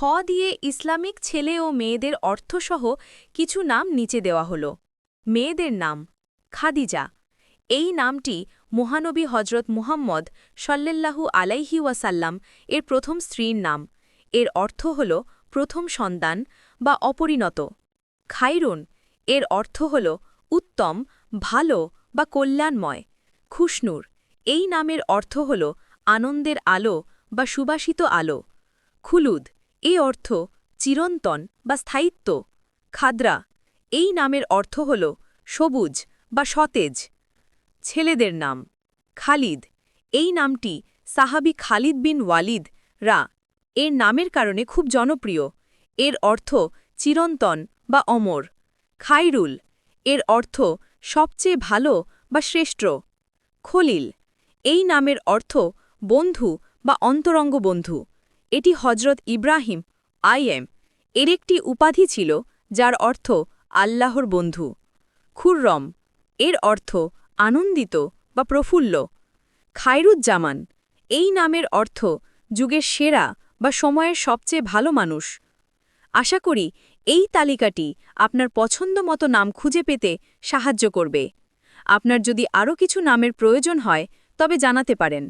দিয়ে ইসলামিক ছেলে ও মেয়েদের অর্থসহ কিছু নাম নিচে দেওয়া হল। মেয়েদের নাম খাদিজা। এই নামটি মহানবী হজরত মুহাম্মদ সল্লেল্লাহু আলাইহি ওয়াসাল্লাম এর প্রথম স্ত্রীর নাম। এর অর্থ হল প্রথম সন্তান বা অপরিণত। খাইরুন, এর অর্থ হল উত্তম, ভালো বা কল্যাণময়। খুশনুর, এই নামের অর্থ হল আনন্দের আলো বা সুবাসিত আলো। খুলুদ এ অর্থ চিরন্তন বা স্থায়িত্ব। খাদ্রা, এই নামের অর্থ হল সবুজ বা সতেজ। ছেলেদের নাম খালিদ, এই নামটি সাহাবি খালিদ বিন ওয়ালিদ রা এর নামের কারণে খুব জনপ্রিয়। এর অর্থ চিরন্তন বা অমর। খাইরুল, এর অর্থ সবচেয়ে ভালো বা শ্রেষ্ঠ। খলিল, এই নামের অর্থ বন্ধু বা অন্তরঙ্গ বন্ধু এটি হজরত ইব্রাহিম আইএম এর একটি উপাধি ছিল, যার অর্থ আল্লাহর বন্ধু। খুররম, এর অর্থ আনন্দিত বা প্রফুল্ল। খায়রুজ্জামান, এই নামের অর্থ যুগের সেরা বা সময়ের সবচেয়ে ভালো মানুষ। আশা করি এই তালিকাটি আপনার পছন্দ মতো নাম খুঁজে পেতে সাহায্য করবে। আপনার যদি আরও কিছু নামের প্রয়োজন হয়, তবে জানাতে পারেন।